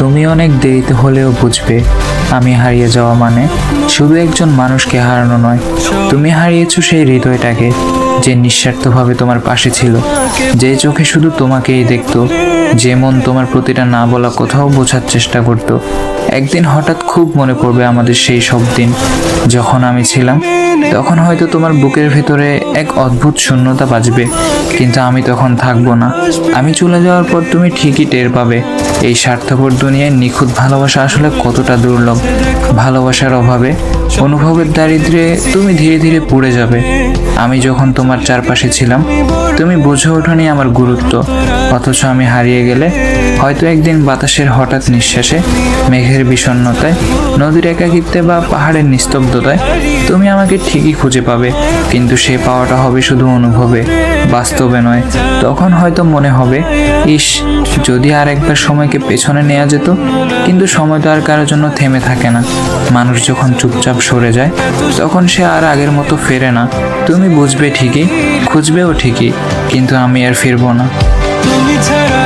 তুমি অনেক দেরিতে হলেও বুঝবে, আমি হারিয়ে যাওয়া মানে শুধু একজন মানুষকে হারানো নয়। তুমি হারিয়েছো সেই হৃদয়টাকে, যে নিঃস্বার্থভাবে তোমার পাশে ছিল। যে চোখে শুধু তোমাকেই দেখতো, যে মন তোমার প্রতিটা না বলা কোথাও বোঝার চেষ্টা করতো। একদিন হঠাৎ খুব মনে পড়বে আমাদের সেই সব দিন। যখন আমি ছিলাম, তখন হয়তো তোমার বুকের ভেতরে এক অদ্ভুত শূন্যতা বাজবে, কিন্তু আমি তখন থাকব না। আমি চলে যাওয়ার পর তুমি ঠিকই টের পাবে। এই স্বার্থপর দুনিয়ায় নিখুঁত ভালোবাসা আসলে কতটা দুর্লভ? ভালোবাসার অভাবে, অনুভবের দারিদ্রে তুমি ধীরে ধীরে পড়ে যাবে। আমি যখন তোমার চারপাশে ছিলাম, তুমি বুঝে ওঠনি আমার গুরুত্ব, অথচ আমি হারিয়ে গেলে হয়তো একদিন বাতাসের হঠাৎ নিঃশ্বাসে মেঘের বিষণ্ণতায়, নদীর একাকিত্বে বা পাহাড়ের নিস্তব্ধতায় তুমি আমাকে ঠিকই খুঁজে পাবে। কিন্তু সে পাওয়াটা হবে শুধু অনুভবে, বাস্তবে নয়। তখন হয়তো মনে হবে, ইস, যদি আর একবার সময়কে পেছনে নেওয়া যেত, কিন্তু সময় তো আর কারোর জন্য থেমে থাকে না। মানুষ যখন চুপচাপ সরে যায়, তখন সে আর আগের মতো ফেরে না। তুমি বুঝবে ঠিকই, খুঁজবেও ঠিকই, কিন্তু আমি আর ফিরবো না। তুমি ছাড়া